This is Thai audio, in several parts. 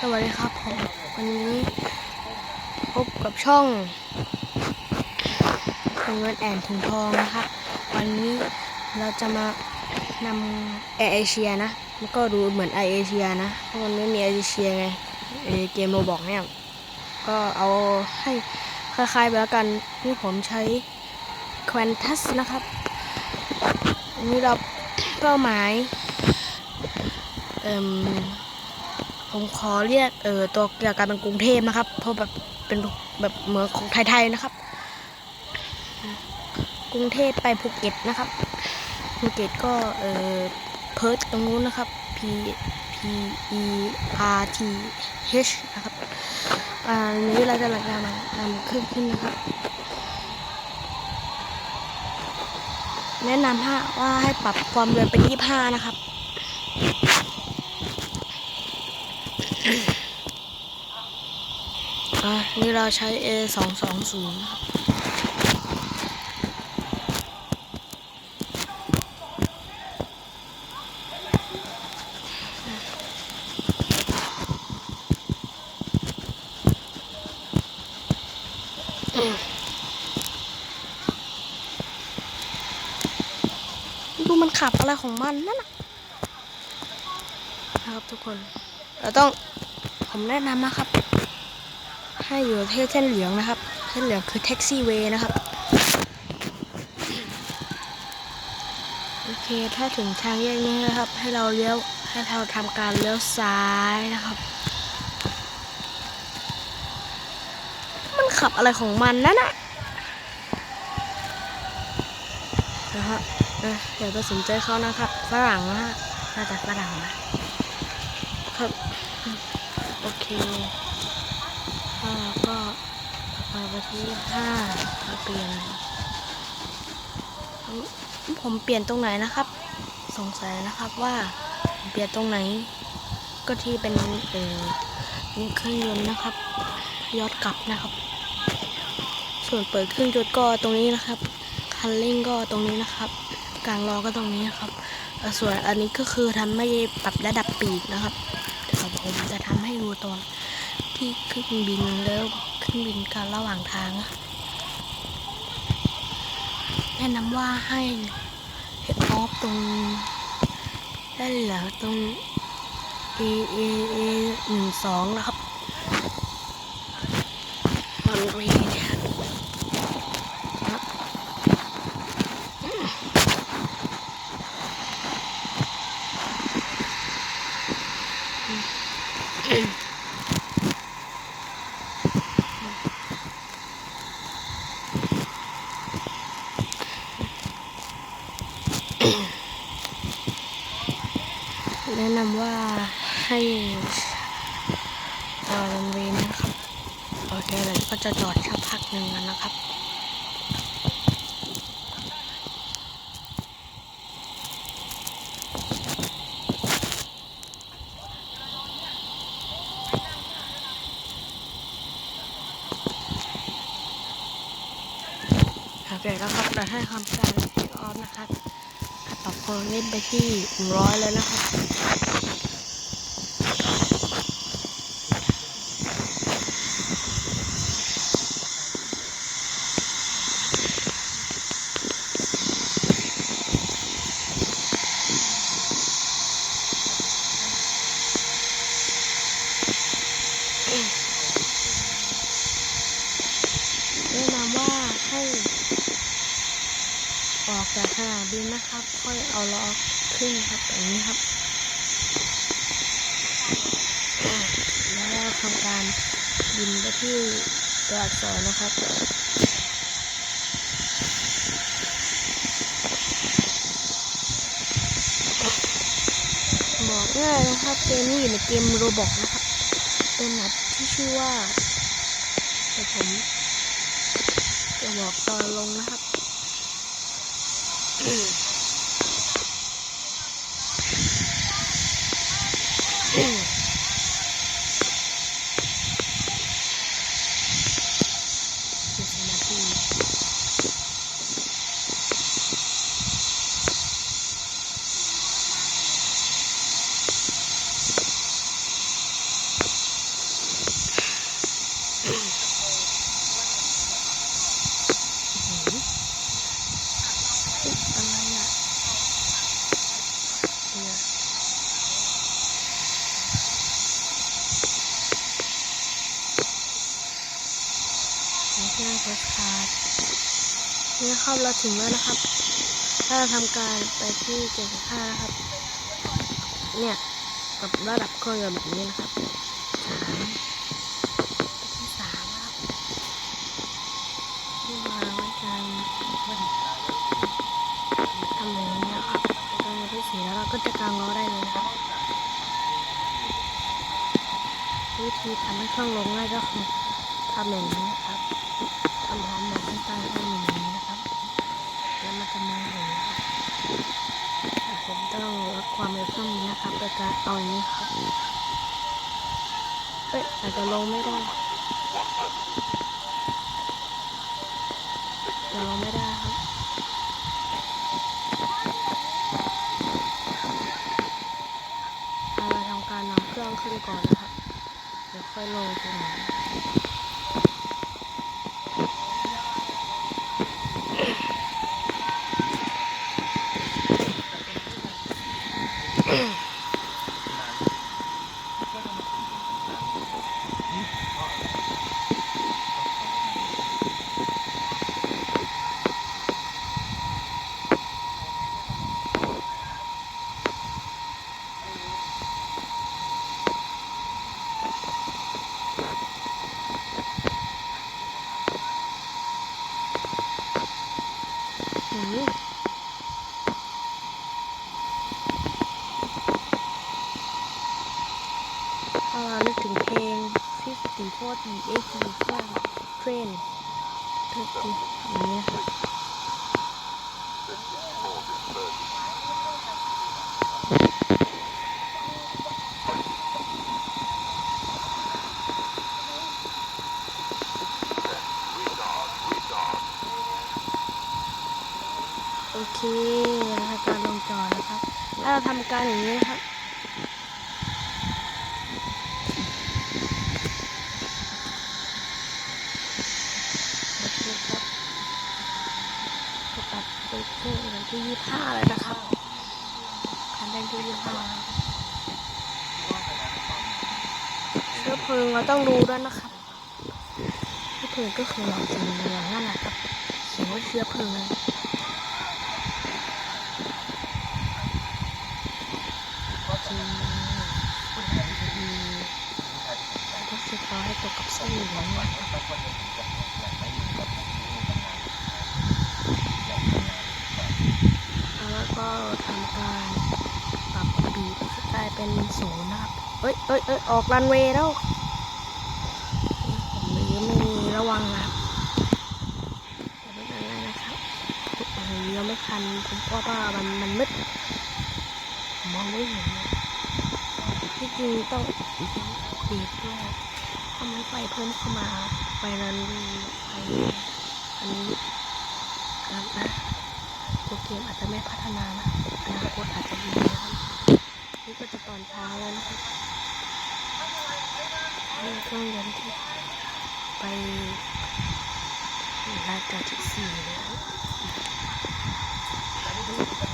สวัสดีครับผมวันนี้ พบกับช่องถุงเงินแอนถุงทองนะครับ วันนี้เราจะมานำแอร์เอเชียนะมันก็ดูเหมือนไอเอเชียนะเพราะมันไม่มีไอเอเชียไงเอเกมโรบอกเนี่ยก็เอาให้คล้ายๆไปแล้วกันนี่ผมใช้ควนทัสนะครับอันนี้เราเป้าหมายเอ่ม ผมขอเรียกเออตัวเกี่ยวกับเป็นกรุงเทพนะครับ เพราะแบบเป็นแบบเหมือนของไทยๆนะครับ กรุงเทพไปภูเก็ตนะครับภูเก็ตก็เออเพิร์ทตรงนู้นนะครับ P P E R T H นะครับอ่าอันนี้เราจะหลักนำนำเครื่องขึ้นนะครับ แนะนำฮะว่าให้ปรับความเร็วเป็น 25 นะครับ อะ นี่เราใช้ A 2 2 0นะครับดูมันขับอะไรของมันนั่นนะนะครับทุกคน เราต้องผมแนะนำนะครับ ให้อยู่ที่เส้นเหลืองนะครับ เส้นเหลืองคือแท็กซี่เวย์นะครับ โอเค ถ้าถึงทางแยกนี้นะครับ ให้เราเลี้ยวให้เราทำการเลี้ยวซ้ายนะครับ มันขับอะไรของมันนั่นน่ะนะฮะเอ้ยอย่าไปสนใจเขานะครับ ฝรั่งนะฮะน่าจะฝรั่งนะครับ ห้าก็มาไปที่ห้ามาเปลี่ยน ผมเปลี่ยนตรงไหนนะครับ สงสัยนะครับว่าเปลี่ยนตรงไหน ก็ที่เป็นเออเครื่องยนต์นะครับย้อนกลับนะครับ ส่วนเปิดเครื่องยนต์ก็ตรงนี้นะครับ คันเร่งก็ตรงนี้นะครับ กลางล้อก็ตรงนี้นะครับ ส่วนอันนี้ก็คือทำไม่ปรับระดับปีกนะครับเดี๋ยวผมจะทำให้ดูตอน ที่ขึ้นบินแล้วขึ้นบินการระหว่างทาง แนะนำว่าให้เฮดออฟตรงด้านหลังตรง A A A หนึ่งสองนะครับมันวีเนี่ยนะ แนะนำว่าให้จอดรันเวย์นะครับ โอเคเลยก็จะจอดสักพักหนึ่งแล้วนะครับโอเคแล้วครับเราให้คำการเทคออฟนะครับ ความเล่นไปที่ร้อยแล้วนะครับ แนะนำว่าให้ ออกจากสนามบินนะครับ ค่อยเอาล้อขึ้นครับอย่างนี้ครับอ่าแล้วทำการบินไปที่ตัวอักษรนะครับบอกง่ายนะครับเกมนี้อยู่ในเกมโรบอกนะครับ เป็นแมปที่ชื่อว่าเดี๋ยวผมจะบอกตอนลงนะครับ Mm-hmm. ติดอะไรอะเนี่ยหน้าโพสาดนี่ครับเราถึงแล้วนะครับ ถ้าเราทำการไปที่เจ็ดบห้านะครับ เนี่ยกับระดับเครื่องแบบนี้นะครับสามที่สามครับที่มาไว้กัน นี่แล้วเราก็จะกางล้อได้เลยนะครับวิธีทำให้เครื่องลงง่ายก็คือทำอย่างนี้นะครับทำพร้อมหมดให้ตั้งให้อย่างนี้นะครับ แล้วมันจะมองเห็นนะครับแต่ผมต้องลดความเร็วเครื่องนี้นะครับโดยการเอาอย่างนี้ครับเอ้ยอาจจะลงไม่ได้จะลงไม่ได้ครับเราทำการนำเครื่องขึ้น ก่อนนะครับเดี๋ยวค่อยลงตรงไหนอืมาถึงตรงกลา เรานึกถึงเพลง50 40 80ก็เทรนทุกทีอย่างนี้นะครับโอเคนะคะการลงจอนะครับ ถ้า เราทำการอย่างนี้นะครับนะครับจะตัดไปที่วันที่ยี่ห้าแล้วนะครับคันแรกที่ยี่ห้าเชื้อเพลิงเราต้องรู้ด้วยนะครับเชื้อเพลิงก็คือหลอดสีเหลืองนั่นแหละครับเขียนว่าเชื้อเพลิงจีดีต้องสึ กเอาให้ตกกับเส้นเหลืองนะครับแล้วก็ทำการปรับบีบให้กลายเป็นศูนย์นะครับ เอ้ยเอ้ยเอ้ยออกรันเวย์แล้วผมลืมไม่มีระวังนะไม่เป็นไรนะครับโอ้โหยังไม่ทันผมก็ว่ามันมันมืดมองไม่เห็นที่จริงต้องบีบด้วย ไฟเพิ่มเข้ามา ไฟรันเวย์ไฟอันนี้ครับนะตัวเกมอาจจะไม่พัฒนานะอนาคตอาจจะดีนะครับนี่ก็จะตอนเช้าแล้วนะครับนี่เครื่องยนต์ที่ไปรายการที่สี่นะค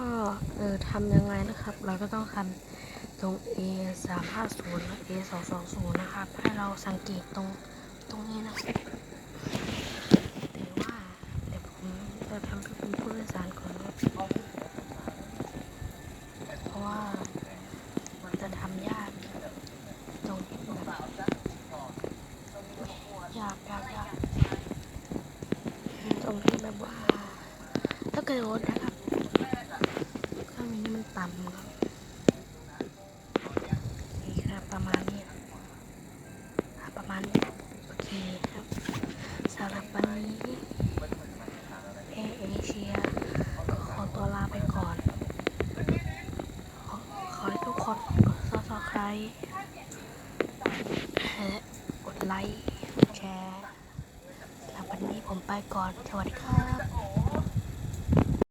ก็เออทำยังไงนะครับ เราก็ต้องทำตรง a 3 5 0 a 2 2 0นะครับ ให้เราสังเกตตรงตรงนี้นะครับแต่ว่าเดี๋ยวผมจะทำเพื่อเป็นผู้โดยสารก่อนเพราะว่ามันจะทำยากตรงแบบยายากยากตรงที่แบบว่าถ้าเกิดว่า สำหรับวันนี้เอเอเชียก็ขอตัวลาไปก่อน ขอขอให้ทุกคนกดซับสไครต์และกดไลค์ แชร์สำหรับวันนี้ผมไปก่อน สวัสดี